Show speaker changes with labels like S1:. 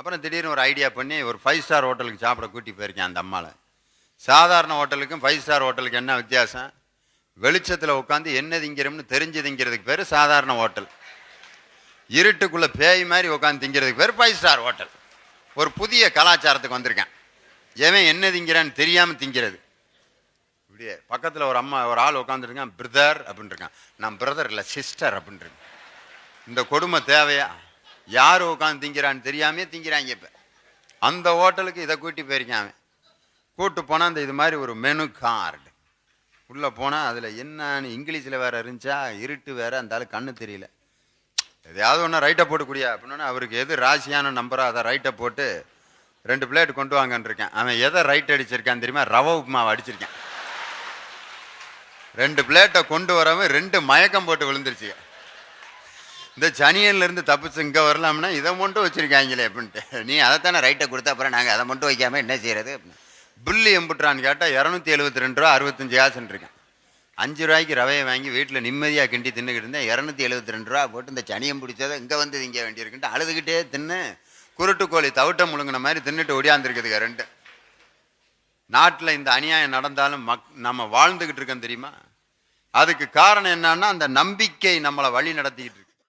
S1: அப்புறம் திடீர்னு ஒரு ஐடியா பண்ணி ஒரு ஃபைவ் ஸ்டார் ஹோட்டலுக்கு சாப்பிட கூட்டி போயிருக்கேன் அந்த அம்மாவில் சாதாரண ஹோட்டலுக்கும் ஃபைவ் ஸ்டார் ஹோட்டலுக்கு என்ன வித்தியாசம்? வெளிச்சத்தில் உட்காந்து என்ன திங்கிறோம்னு தெரிஞ்சு திங்கிறதுக்கு பேர் சாதாரண ஹோட்டல். இருட்டுக்குள்ளே பேய் மாதிரி உட்காந்து திங்கிறதுக்கு பேர் ஃபைவ் ஸ்டார் ஹோட்டல். ஒரு புதிய கலாச்சாரத்துக்கு வந்திருக்கேன். எவன் என்ன திங்கிறான்னு தெரியாமல் திங்கிறது. இப்படியே பக்கத்தில் ஒரு அம்மா ஒரு ஆள் உட்காந்துருக்கான் பிரதர் அப்படின்ட்டுருக்கான் நான் பிரதர் இல்லை சிஸ்டர் அப்படின்னு இந்த கொடுமை தேவையா? யார் உட்காந்து திங்கிறான்னு தெரியாமே திங்கிறாங்க இப்போ. அந்த ஹோட்டலுக்கு இதை கூட்டி போயிருக்கேன் அவன். கூட்டு போனால் அந்த இது மாதிரி ஒரு மெனு கார்டு உள்ளே போனால் அதில் என்னன்னு இங்கிலீஷில் வேற இருந்துச்சா? இருட்டு வேற அந்த ஆளு கண்ணு தெரியல. எதையாவது ஒன்று ரைட்டை போட்டுக்கூடிய? அப்படின்னா அவருக்கு எது ராசியான நம்பரோ அதை ரைட்டை போட்டு ரெண்டு பிளேட் கொண்டு வாங்கன்னு இருக்கேன். அவன் எதை ரைட் அடிச்சிருக்கான் தெரியுமா? ரவ உப்புமாவை அடிச்சிருக்கேன். ரெண்டு பிளேட்டை கொண்டு வரவன் ரெண்டு மயக்கம் போட்டு விழுந்துருச்சு. இந்த சனியன்லேருந்து தப்பிச்சு இங்கே வரலாம்னா இதை மட்டும் வச்சுருக்காங்களே அப்படின்ட்டு. நீ அதைத்தானே ரைட்டை கொடுத்த அப்புறம் நாங்கள் அதை மட்டும் வைக்காமல் என்ன செய்கிறது பில்லு எம்புட்றான்னு கேட்டால் இரநூத்தி எழுபத்தி ரெண்டு ரூபா அறுபத்தஞ்சு காசுன்னு இருக்கேன். அஞ்சு ரூபாய்க்கு ரவையை வாங்கி வீட்டில் நிம்மதியாக கிண்டி தின்னுக்கிட்டு இருந்தேன். இரநூத்தி எழுபத்தி ரெண்டு ரூபா போட்டு இந்த சனியம் பிடிச்சதை இங்கே வந்து திங்க வேண்டியிருக்குன்ட்டு அழுதுகிட்டே தின்னு குருட்டு கோழி தவிட்டம் முழுங்கின மாதிரி தின்னுட்டு ஒடியாந்துருக்குதுங்க ரெண்டு. நாட்டில் இந்த அநியாயம் நடந்தாலும் மக் நம்ம வாழ்ந்துக்கிட்டு இருக்கோம் தெரியுமா? அதுக்கு காரணம் என்னன்னா அந்த நம்பிக்கை நம்மளை வழி நடத்திக்கிட்டு இருக்கு.